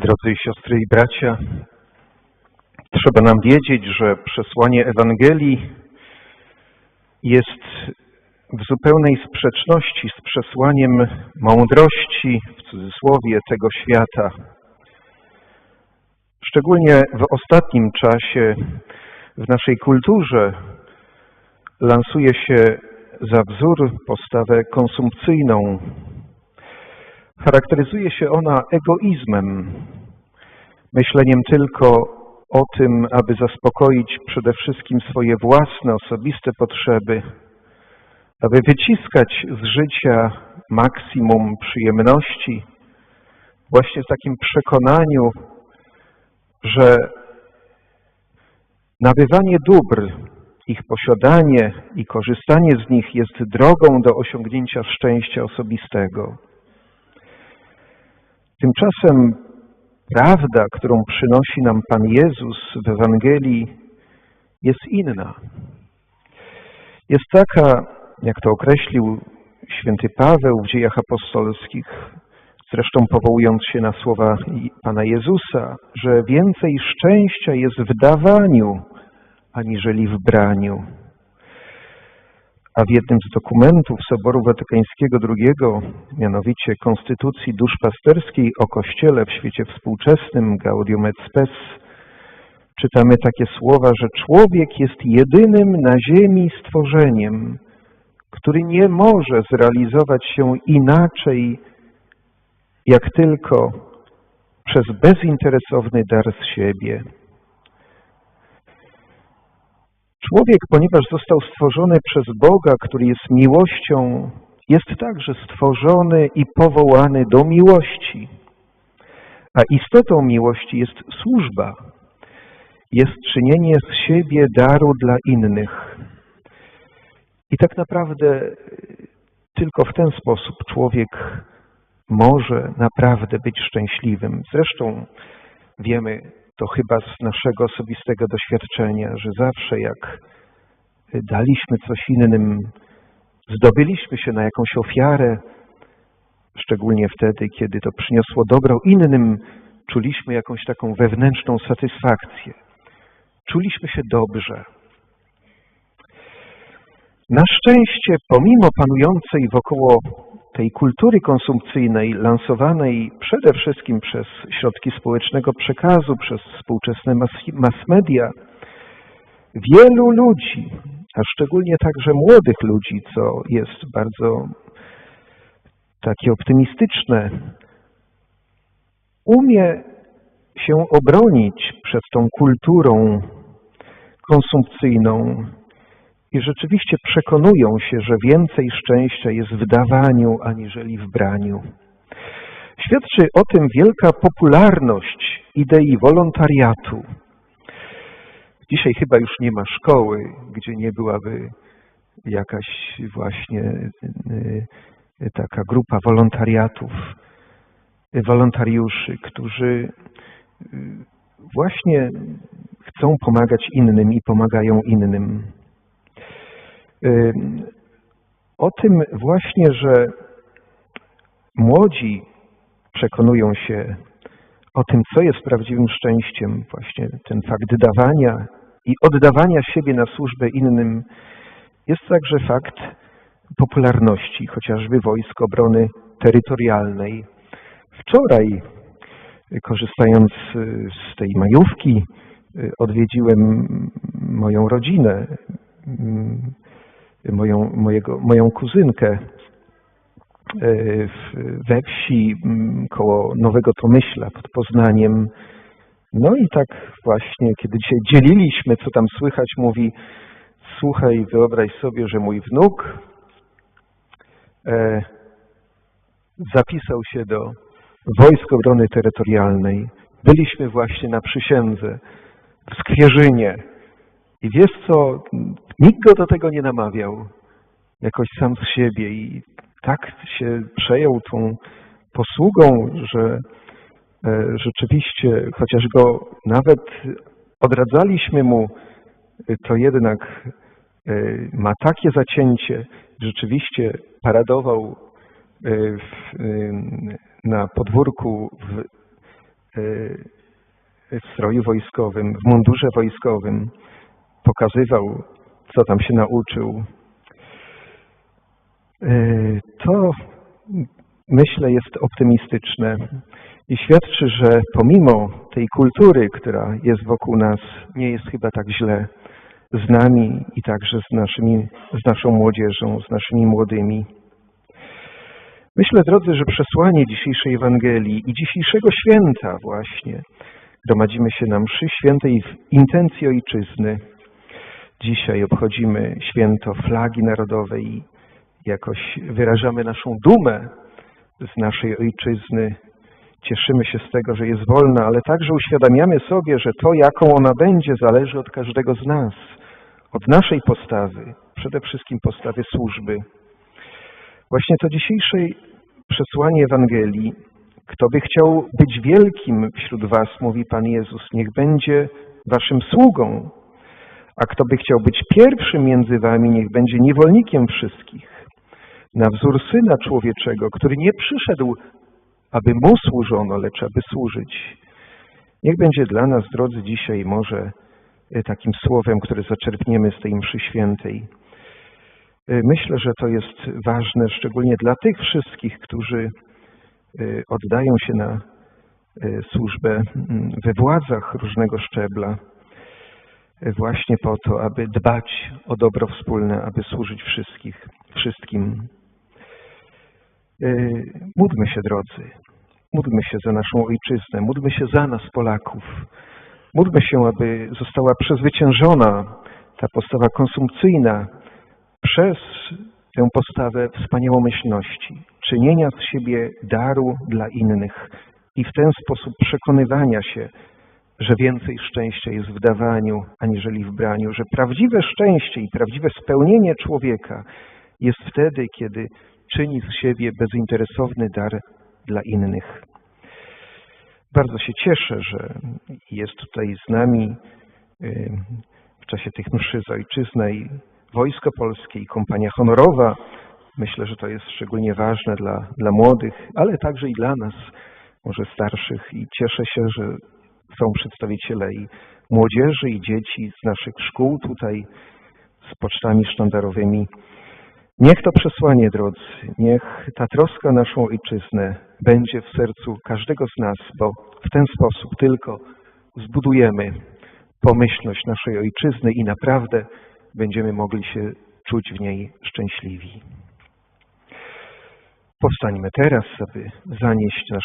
Drodzy siostry i bracia, trzeba nam wiedzieć, że przesłanie Ewangelii jest w zupełnej sprzeczności z przesłaniem mądrości, w cudzysłowie, tego świata. Szczególnie w ostatnim czasie w naszej kulturze lansuje się za wzór postawę konsumpcyjną, Charakteryzuje się ona egoizmem, myśleniem tylko o tym, aby zaspokoić przede wszystkim swoje własne, osobiste potrzeby, aby wyciskać z życia maksimum przyjemności, właśnie w takim przekonaniu, że nabywanie dóbr, ich posiadanie i korzystanie z nich jest drogą do osiągnięcia szczęścia osobistego. Tymczasem prawda, którą przynosi nam Pan Jezus w Ewangelii, jest inna. Jest taka, jak to określił święty Paweł w dziejach apostolskich, zresztą powołując się na słowa Pana Jezusa, że więcej szczęścia jest w dawaniu, aniżeli w braniu a w jednym z dokumentów Soboru Watykańskiego II, mianowicie Konstytucji Duszpasterskiej o Kościele w świecie współczesnym, Gaudium et Spes, czytamy takie słowa, że człowiek jest jedynym na ziemi stworzeniem, który nie może zrealizować się inaczej, jak tylko przez bezinteresowny dar z siebie. Człowiek, ponieważ został stworzony przez Boga, który jest miłością, jest także stworzony i powołany do miłości. A istotą miłości jest służba, jest czynienie z siebie daru dla innych. I tak naprawdę tylko w ten sposób człowiek może naprawdę być szczęśliwym. Zresztą wiemy, to chyba z naszego osobistego doświadczenia, że zawsze jak daliśmy coś innym, zdobyliśmy się na jakąś ofiarę, szczególnie wtedy, kiedy to przyniosło dobro innym, czuliśmy jakąś taką wewnętrzną satysfakcję. Czuliśmy się dobrze. Na szczęście, pomimo panującej wokoło tej kultury konsumpcyjnej lansowanej przede wszystkim przez środki społecznego przekazu, przez współczesne mass media, wielu ludzi, a szczególnie także młodych ludzi, co jest bardzo takie optymistyczne, umie się obronić przed tą kulturą konsumpcyjną, i rzeczywiście przekonują się, że więcej szczęścia jest w dawaniu, aniżeli w braniu. Świadczy o tym wielka popularność idei wolontariatu. Dzisiaj chyba już nie ma szkoły, gdzie nie byłaby jakaś właśnie y, y, taka grupa wolontariatów, wolontariuszy, którzy y, właśnie chcą pomagać innym i pomagają innym. O tym właśnie, że młodzi przekonują się o tym, co jest prawdziwym szczęściem, właśnie ten fakt dawania i oddawania siebie na służbę innym, jest także fakt popularności, chociażby Wojsk Obrony Terytorialnej. Wczoraj, korzystając z tej majówki, odwiedziłem moją rodzinę moją, mojego, moją kuzynkę e, we wsi koło Nowego Tomyśla pod Poznaniem. No i tak właśnie, kiedy dzisiaj dzieliliśmy, co tam słychać, mówi słuchaj, wyobraź sobie, że mój wnuk e, zapisał się do Wojsk Obrony Terytorialnej. Byliśmy właśnie na przysiędze w Skwierzynie. I wiesz co, nikt go do tego nie namawiał, jakoś sam z siebie i tak się przejął tą posługą, że e, rzeczywiście, chociaż go nawet odradzaliśmy mu, e, to jednak e, ma takie zacięcie, rzeczywiście paradował w, na podwórku w, w stroju wojskowym, w mundurze wojskowym, pokazywał, co tam się nauczył. To myślę jest optymistyczne i świadczy, że pomimo tej kultury, która jest wokół nas, nie jest chyba tak źle z nami i także z, naszymi, z naszą młodzieżą, z naszymi młodymi. Myślę, drodzy, że przesłanie dzisiejszej Ewangelii i dzisiejszego święta właśnie, gromadzimy się na mszy świętej w intencji ojczyzny. Dzisiaj obchodzimy święto flagi narodowej jakoś wyrażamy naszą dumę z naszej ojczyzny. Cieszymy się z tego, że jest wolna, ale także uświadamiamy sobie, że to, jaką ona będzie, zależy od każdego z nas, od naszej postawy, przede wszystkim postawy służby. Właśnie to dzisiejsze przesłanie Ewangelii, kto by chciał być wielkim wśród was, mówi Pan Jezus, niech będzie waszym sługą, a kto by chciał być pierwszym między wami, niech będzie niewolnikiem wszystkich na wzór Syna Człowieczego, który nie przyszedł, aby Mu służono, lecz aby służyć. Niech będzie dla nas, drodzy, dzisiaj może e, takim słowem, które zaczerpniemy z tej mszy świętej. E, myślę, że to jest ważne, szczególnie dla tych wszystkich, którzy e, oddają się na służbę we władzach różnego szczebla, właśnie po to, aby dbać o dobro wspólne, aby służyć wszystkich, wszystkim. Yy, módlmy się, drodzy. Módlmy się za naszą ojczyznę, módlmy się za nas, Polaków. Módlmy się, aby została przezwyciężona ta postawa konsumpcyjna przez tę postawę wspaniałomyślności, czynienia z siebie daru dla innych i w ten sposób przekonywania się, że więcej szczęścia jest w dawaniu, aniżeli w braniu, że prawdziwe szczęście i prawdziwe spełnienie człowieka jest wtedy, kiedy czyni z siebie bezinteresowny dar dla innych. Bardzo się cieszę, że jest tutaj z nami w czasie tych mszy z ojczyzny i Wojsko Polskie i Kompania Honorowa. Myślę, że to jest szczególnie ważne dla, dla młodych, ale także i dla nas, może starszych i cieszę się, że są przedstawiciele i młodzieży i dzieci z naszych szkół tutaj z pocztami sztandarowymi. Niech to przesłanie, drodzy, niech ta troska o naszą ojczyznę będzie w sercu każdego z nas, bo w ten sposób tylko zbudujemy pomyślność naszej ojczyzny i naprawdę będziemy mogli się czuć w niej szczęśliwi. Powstańmy teraz, aby zanieść nasz